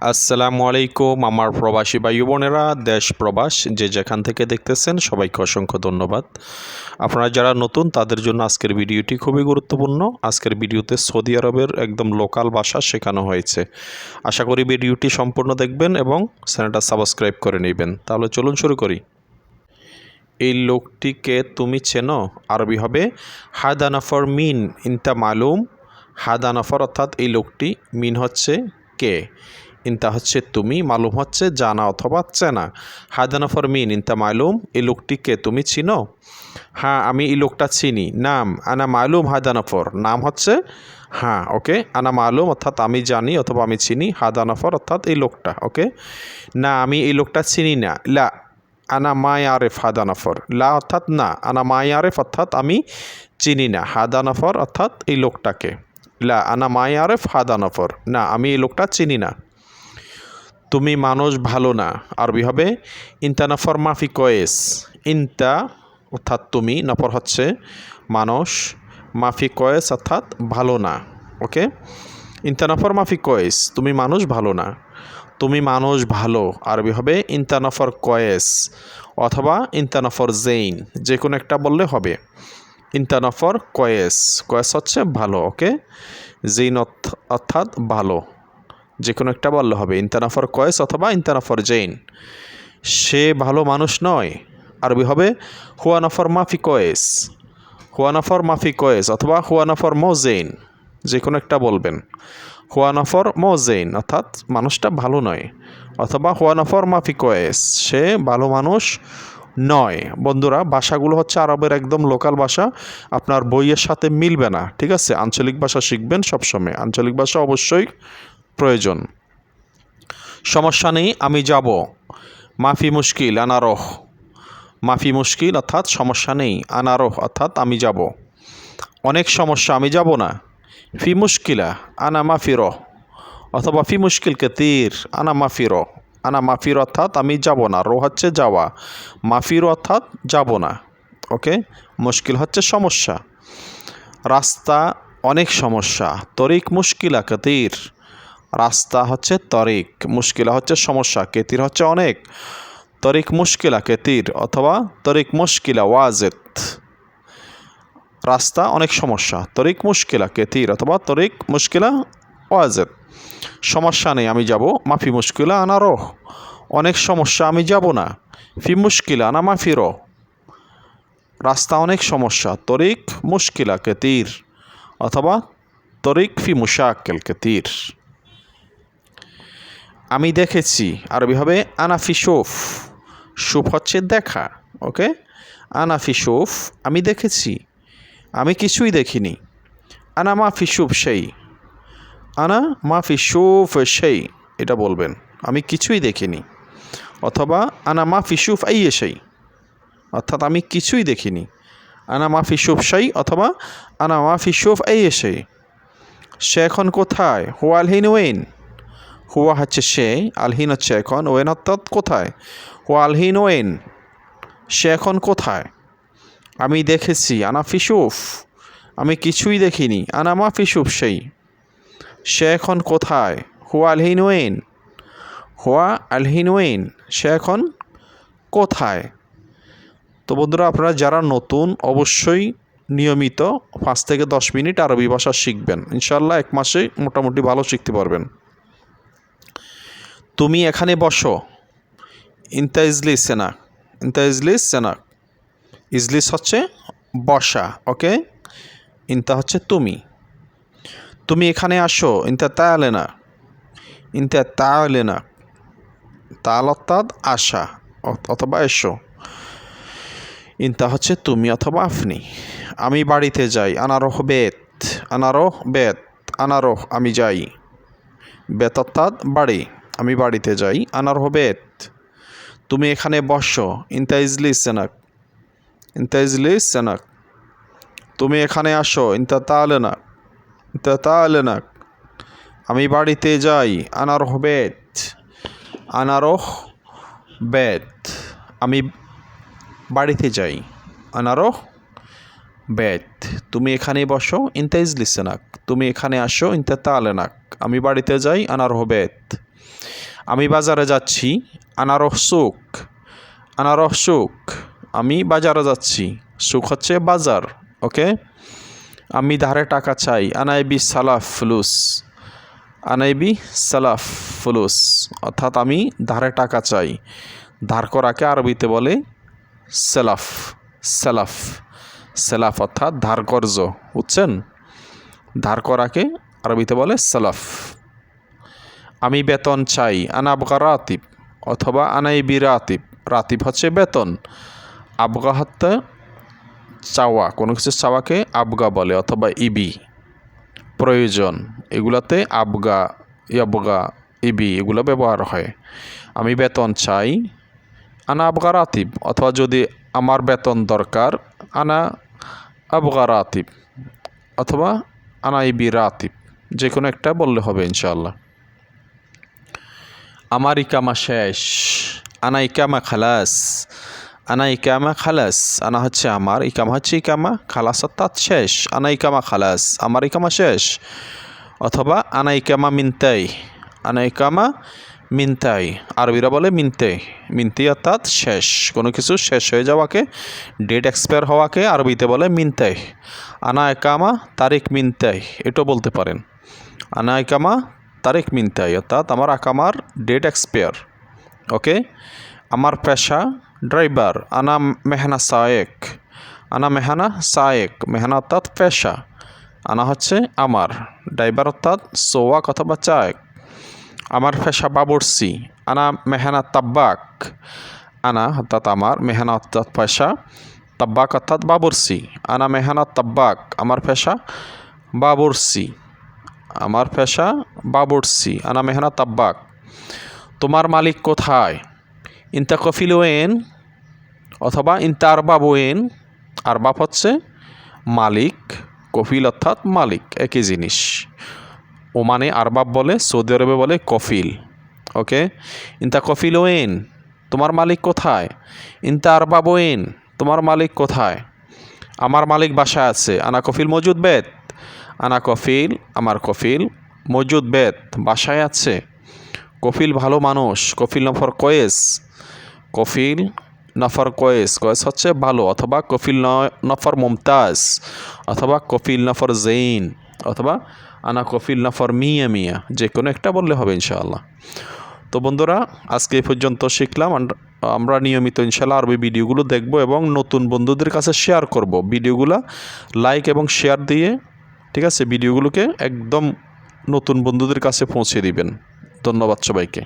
আসসালামু আলাইকুম, আমার প্রবাসী ভাই বোনেরা, দেশ প্রবাস, যে যেখান থেকে দেখতেছেন সবাইকে অসংখ্য ধন্যবাদ। আপনারা যারা নতুন, তাদের জন্য আজকের ভিডিওটি খুবই গুরুত্বপূর্ণ। আজকের ভিডিওতে সৌদি আরবের একদম লোকাল ভাষা শেখানো হয়েছে। আশা করি ভিডিওটি সম্পূর্ণ দেখবেন এবং চ্যানেলটা সাবস্ক্রাইব করে নেবেন। তাহলে চলুন শুরু করি। এই লোকটিকে তুমি চেনো? আরবি হবে হাদানাফর মিন ইনতা মালুম। হাদানাফর অর্থাৎ এই লোকটি, মিন হচ্ছে কে? ইনতা হচ্ছে তুমি, মালুম হচ্ছে জানা অথবা চেনা। হাদানাফর মিন ইনতা মালুম, এই লোকটিকে তুমি চিনো? হ্যাঁ আমি এই লোকটা চিনি। নাম, আনা মালুম হাদানাফর নাম হচ্ছে হ্যাঁ ওকে? আনা মালুম, অর্থাৎ আমি জানি অথবা আমি চিনি হাদানাফর অর্থাৎ এই লোকটা, ওকে? না, আমি এই লোকটা চিনি না। লা, আনা মায় আরেফ হাদানাফর লা অর্থাৎ না, আনা মায় আরেফ অর্থাৎ আমি চিনি না হাদানাফর অর্থাৎ এই লোকটাকে। লা, আনা মায় আরেফ হাদানাফর না, আমি এই লোকটা চিনি না। তুমি মানুষ ভালো না। আরবি হবে ইনতা নফর মাফি কয়েস ইনতা অর্থাৎ তুমি, নফর হচ্ছে মানুষ। মাফি কয়েস অর্থাৎ ভালো না। ওকে? ইনতা নফর মাফি কয়েস তুমি মানুষ ভালো না। তুমি মানুষ ভালো। আরবি হবে ইনতানফর কয়েস অথবা ইনতানফর জেইন যে কোনো একটা বললে হবে। ইনতানফর কয়েস কয়েস হচ্ছে ভালো, ওকে? জেইন অর্থাৎ ভালো। যে কোনো একটা বললে হবে, ইন্তানাফর কয়েস অথবা ইনতানাফর জেইন। সে ভালো মানুষ নয়। আরবি হবে হুয়ানফর মাফি কয়েস। হুয়ানফর মাফি কয়েস অথবা হুয়ানফর মোজেইন যে কোনো একটা বলবেন। হুয়ানফর মোজেইন অর্থাৎ মানুষটা ভালো নয়। অথবা হুয়ানফর মাফি কয়েস, সে ভালো মানুষ নয়। বন্ধুরা, ভাষাগুলো হচ্ছে আরবের একদম লোকাল ভাষা। আপনার বইয়ের সাথে মিলবে না, ঠিক আছে? আঞ্চলিক ভাষা শিখবেন সবসময়। আঞ্চলিক ভাষা অবশ্যই প্রয়োজন। সমস্যা নেই, আমি যাব। মাফি মুশকিল, আনারহ। মাফি মুশকিল অর্থাৎ সমস্যা নেই, আনারহ অর্থাৎ আমি যাব। অনেক সমস্যা, আমি যাব না। ফি মুশকিলা, আনা মাফির। অথবা ফি মুশকিল তীর, আনা মাফির। আনা মাফির অর্থাৎ আমি যাব না রো হচ্ছে যাওয়া। মাফির অর্থাৎ যাব না, ওকে? মুশকিল হচ্ছে সমস্যা। রাস্তা, অনেক সমস্যা। তরিক মুশকিলা কতির রাস্তা হচ্ছে তরিক, মুশকিলা হচ্ছে সমস্যা, কেতির হচ্ছে অনেক। তরিক মুশকিলা, কেতির অথবা তরিক মুশকিলা ওয়াজেত রাস্তা অনেক সমস্যা, তরিক মুশকিলা, কেতির অথবা তরিক মুশকিলা, ওয়াজেদ। সমস্যা নেই, আমি যাব, মাফি মুশকিলা আনারো অনেক সমস্যা, আমি যাব না, ফি মুশকিলা, আনা মাফিরো রাস্তা অনেক সমস্যা, তরিক মুশকিলা, কেতির অথবা তরিক ফি মুশাক্কেল, কেতির। আমি দেখেছি। আরবি হবে আনাফি শোফ সুফ হচ্ছে দেখা, ওকে? আনাফি শোফ আমি দেখেছি। আমি কিছুই দেখিনি। আনা মাফি শুভ সেই। আনা মাফি শুফ সেই, এটা বলবেন। আমি কিছুই দেখিনি। অথবা আনা মাফি শুফ আইয়ে সেই। অর্থাৎ আমি কিছুই দেখিনি। আনা মাফি শুফ সেই অথবা আনা মাফি শুফ আইয়ে সেই। সে এখন কোথায়? হোয়াল আলহিন ওয়েন হুয়া হচ্ছে সে, আলহিন হচ্ছে এখন ওয়েন অর্থাৎ কোথায়? হু আলহিন ওয়েন সে এখন কোথায়? আমি দেখেছি, আনা ফিসুফ, আমি কিছুই দেখিনি, আনা মা ফিসুফ সেই। সে এখন কোথায়? হুয়া আলহিনওয়েন হুয়া আলহীন ওয়েন সে এখন কোথায়? তো বন্ধুরা, আপনারা যারা নতুন, অবশ্যই নিয়মিত পাঁচ থেকে দশ মিনিট আরবি ভাষা শিখবেন। ইনশাল্লাহ এক মাসে মোটামুটি ভালো শিখতে পারবেন। তুমি এখানে বসো। ইনতা ইজলিস সেনা। ইনতা ইজলিস সেনা। ইজলিস হচ্ছে বসা, ওকে? ইনতা হচ্ছে তুমি। তুমি এখানে আসো। ইনতা তাহলে না ইনতা তাহলে না তাল অর্থাৎ আশা অথবা এসো। ইনতা হচ্ছে তুমি অথবা আপনি। আমি বাড়িতে যাই, আনারোহ বেত। আনারোহ বেত, আনারোহ আমি যাই। বেত অর্থাৎ বাড়ি। আমি বাড়িতে যাই আনারোহ বেত তুমি এখানে বসো ইনতা ইজলিস সেনাক ইনতা ইজলিস সেনাক। তুমি এখানে আসো ইনতা তালেনা ইনতা তালেনাক আমি বাড়িতে যাই, আনার বেত আনারোহ বেত আমি বাড়িতে যাই আনারোহ বেত তুমি এখানে বসো ইনতা ইজলিস সেনাক। তুমি এখানে আসো ইনতা তালেনাক আমি বাড়িতে যাই আনারোহ বেত আমি বাজারে যাচ্ছি, আনারস সুক আনারস সুক আমি বাজারে যাচ্ছি। সুক হচ্ছে বাজার, ওকে? আমি ধারে টাকা চাই। আনাইবি সালাফ ফুলুস। আনাইবি সালাফ ফুলুস। অর্থাৎ আমি ধারে টাকা চাই। ধার করাকে আরবিতে বলে সেলাফ সেলাফ। সেলাফ অর্থাৎ ধার কর্জ বুঝছেন? ধার করাকে আরবিতে বলে সেলাফ। আমি বেতন চাই আনাবগা রাতিব, অথবা আনাইবি রাতিব। রাতিব হচ্ছে বেতন। আবগা হত্যা চাওয়া, কোনো কিছু চাওয়াকে আবগা বলে, অথবা ইবি। প্রয়োজন, এগুলাতে আবগা, ইয়াবগা, ইবি, এগুলো ব্যবহার হয়। আমি বেতন চাই, আনা আবগা রাতিব, অথবা যদি আমার বেতন দরকার, আনা আবগা রাতিব, অথবা আনা ইবি রাতিব। যে কোনো একটা বললে হবে, ইনশাআল্লাহ। আমার ইকামা শেষ আনা ইকামা খালাস আনা ইকামা খালাস, আনা হচ্ছে আমার, ইকামা হচ্ছে ইকামা, খালাস অর্থাৎ শেষ আনা ইকামা খালাস আমার ইকামা শেষ, অথবা আনা ইকামা মিনতাই আনা ইকামা মিনতাই, আরবিরা বলে মিনতে, মিনতি অর্থাৎ শেষ, কোনো কিছু শেষ হয়ে যাওয়াকে ডেট এক্সপায়ার হওয়াকে আরবিতে বলে মিনতাই আনা একামা তারিখ মিনতাই, এটাও বলতে পারেন আনা একামা তারিখ মিনতাই অর্থাৎ আমার আকামার ডেট এক্সপায়ার ওকে আমার পেশা ড্রাইভার আনা মেহনা সায়েক, আনা মেহানা সায়েক, মেহনা অর্থাৎ পেশা, আনা হচ্ছে আমার ড্রাইভার অর্থাৎ সোয়াক অথবা চায়েক, আমার পেশা বাবরসি, আনা মেহনা তাব্বাক, আনা অর্থাৎ আমার মেহনা অর্থাৎ পেশা তাব্বাক অর্থাৎ বাবরসি, আনা মেহনা তাব্বাক, আমার পেশা বাবরসি। আমার পেশা বাবরসি, আনা মেহনা তাব্বাক। তোমার মালিক কোথায়? ইন্তা কফিল ওয়েন অথবা ইন্তা আরবাব ওয়েন আরবাব হচ্ছে মালিক, কফিল অর্থাৎ মালিক, একই জিনিস। ওমানে আরবাব বলে, সৌদি আরবে বলে কফিল। ওকে? ইন্তা কফিল ওয়েন তোমার মালিক কোথায়? ইন্তা আরবাব ওয়েন তোমার মালিক কোথায়? আমার মালিক বাসায় আছে, আনা কফিল মজুদ বেত আনা কফিল, আমার কফিল। মজুদ বেত বাসায় আছে। কফিল ভালো মানুষ, কফিল নফর কয়েস। কফিল নফর কয়েস কয়েস হচ্ছে ভালো, অথবা কফিল নফর মুমতাজ, অথবা কফিল নফর জেইন, অথবা আনা কফিল নফর মিয়া মিয়া, যে কোনো একটা বললে হবে ইনশাআল্লাহ। তো বন্ধুরা, আজকে এই পর্যন্ত শিখলাম। আমরা নিয়মিত ইনশাল্লাহ আরবি ভিডিওগুলো দেখব এবং নতুন বন্ধুদের কাছে শেয়ার করব। ভিডিওগুলো লাইক এবং শেয়ার দিয়ে ঠিক আছে ভিডিওগুলোকে একদম নতুন বন্ধুদের কাছে পৌঁছে দিবেন। ধন্যবাদ সবাইকে।